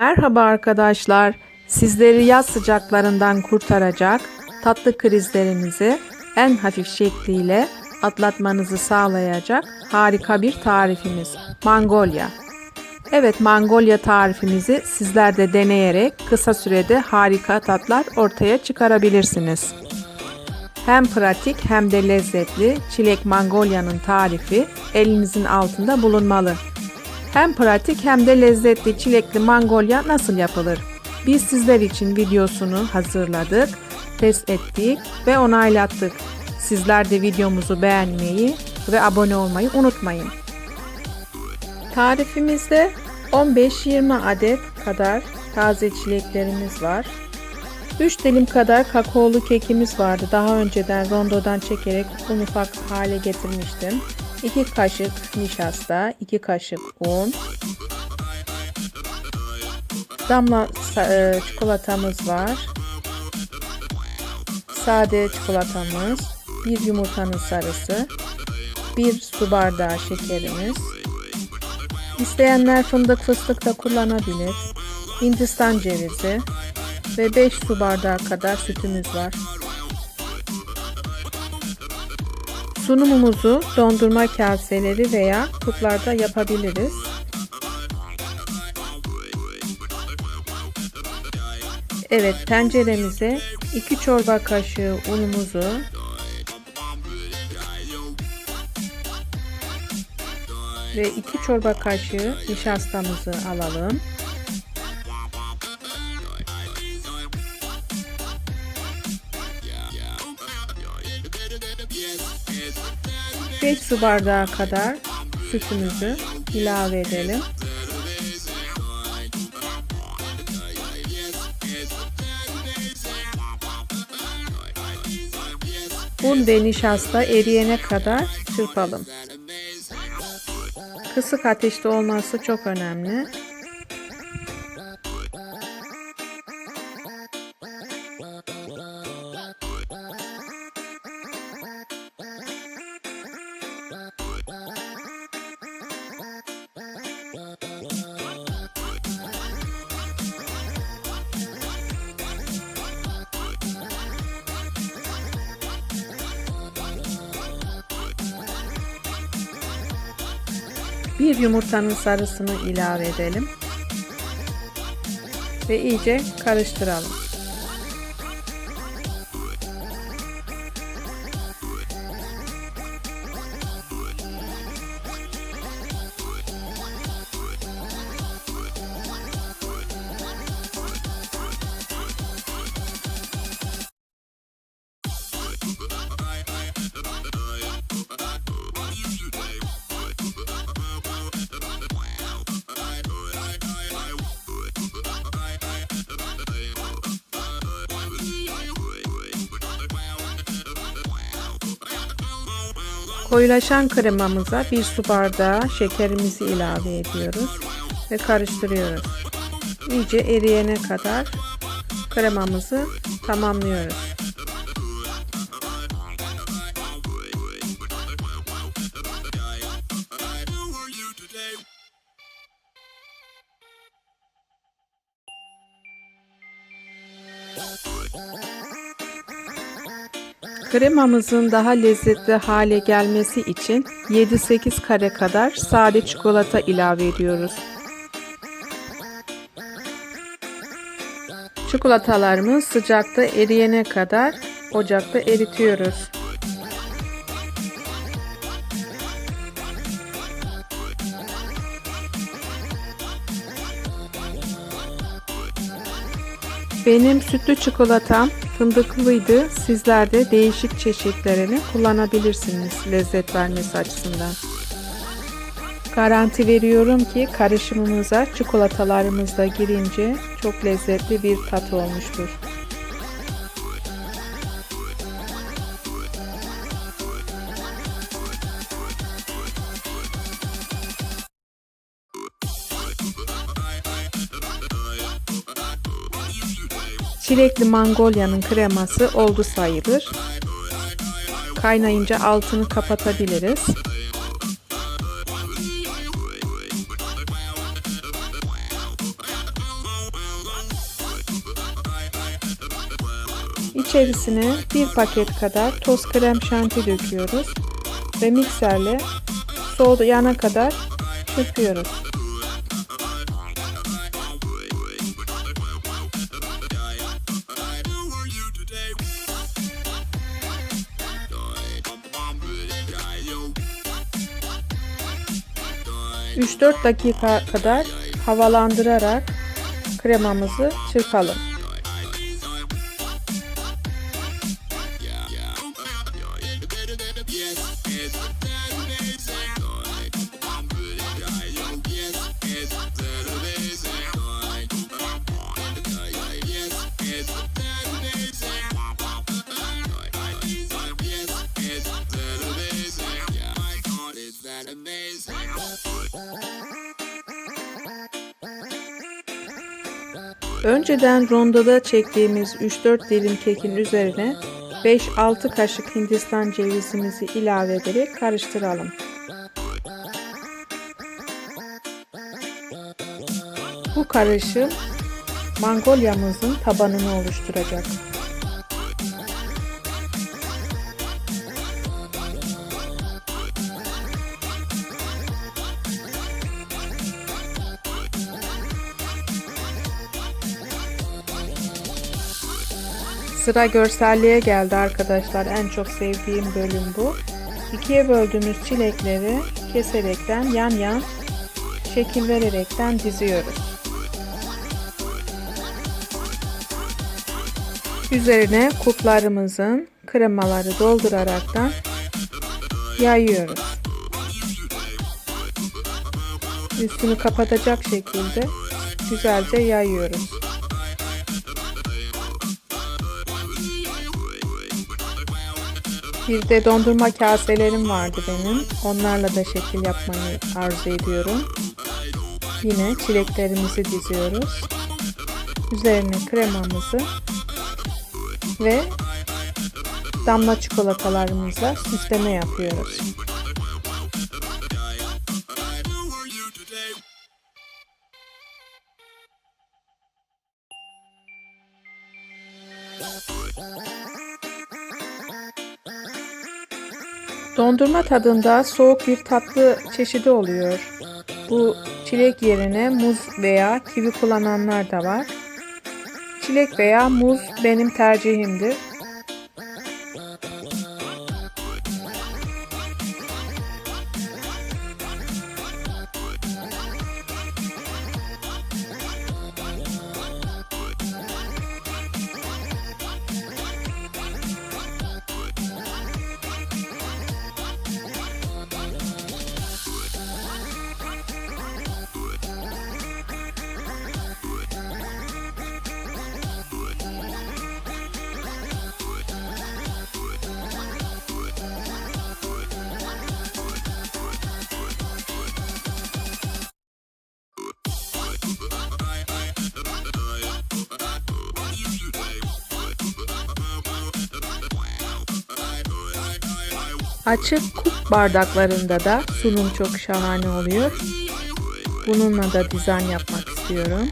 Merhaba arkadaşlar. Sizleri yaz sıcaklarından kurtaracak tatlı krizlerinizi en hafif şekliyle atlatmanızı sağlayacak harika bir tarifimiz. Mangolya. Evet Mangolya tarifimizi sizler de deneyerek kısa sürede harika tatlar ortaya çıkarabilirsiniz. Hem pratik hem de lezzetli çilek mangolyanın tarifi elinizin altında bulunmalı. Hem pratik hem de lezzetli çilekli mangolya nasıl yapılır? Biz sizler için videosunu hazırladık, test ettik ve onaylattık. Sizler de videomuzu beğenmeyi ve abone olmayı unutmayın. Tarifimizde 15-20 adet kadar taze çileklerimiz var. 3 dilim kadar kakaolu kekimiz vardı. Daha önceden rondodan çekerek un ufak hale getirmiştim. 2 kaşık nişasta, 2 kaşık un, damla e, çikolatamız var. Sade çikolatamız, bir yumurtanın sarısı, bir su bardağı şekerimiz. İsteyenler fındık fıstık da kullanabilir. Hindistan cevizi ve 5 su bardağı kadar sütümüz var. Sunumumuzu dondurma kaseleri veya kuplarda yapabiliriz. Evet tenceremize 2 çorba kaşığı unumuzu ve 2 çorba kaşığı nişastamızı alalım. Beş su bardağı kadar sütümüzü ilave edelim. Un ve nişasta eriyene kadar çırpalım. Kısık ateşte olması çok önemli. Bir yumurtanın sarısını ilave edelim. Ve iyice karıştıralım. Koyulaşan kremamıza bir su bardağı şekerimizi ilave ediyoruz ve karıştırıyoruz. İyice eriyene kadar kremamızı tamamlıyoruz. Kremamızın daha lezzetli hale gelmesi için 7-8 kare kadar sade çikolata ilave ediyoruz. Çikolatalarımız sıcakta eriyene kadar ocakta eritiyoruz. Benim sütlü çikolatam fındıklıydı. Sizler de değişik çeşitlerini kullanabilirsiniz lezzet vermesi açısından. Garanti veriyorum ki karışımımıza çikolatalarımız da girince çok lezzetli bir tat olmuştur. Çilekli Mangolia'nın kreması oldu sayılır. Kaynayınca altını kapatabiliriz. İçerisine bir paket kadar toz krem şanti döküyoruz ve mikserle soğuyana kadar çırpıyoruz. ...3-4 dakika kadar havalandırarak kremamızı çırpalım. Önceden rondoda çektiğimiz 3-4 dilim kekin üzerine 5-6 kaşık hindistan cevizimizi ilave ederek karıştıralım. Bu karışım mangolyamızın tabanını oluşturacak. Sıra görselliğe geldi arkadaşlar. En çok sevdiğim bölüm bu. İkiye böldüğümüz çilekleri keserekten yan yan şekil vererekten diziyoruz. Üzerine kuplarımızın kremaları dolduraraktan yayıyoruz. Üstünü kapatacak şekilde güzelce yayıyoruz. Bir de dondurma kaselerim vardı benim. Onlarla da şekil yapmayı arzu ediyorum. Yine çileklerimizi diziyoruz. Üzerine kremamızı ve damla çikolatalarımızla süsleme yapıyoruz. Dondurma tadında soğuk bir tatlı çeşidi oluyor. Bu çilek yerine muz veya kivi kullananlar da var. Çilek veya muz benim tercihimdir. Açık kup bardaklarında da sunum çok şahane oluyor. Bununla da dizayn yapmak istiyorum.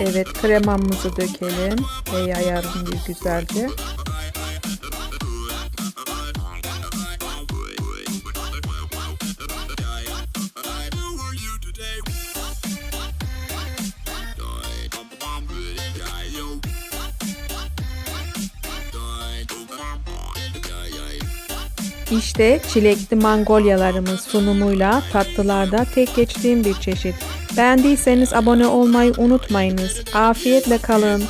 Evet kremamızı dökelim ve yayalım bir güzelce. İşte çilekli mangolyalarımız sunumuyla tatlılarda tek geçtiğim bir çeşit. Beğendiyseniz abone olmayı unutmayınız. Afiyetle kalın.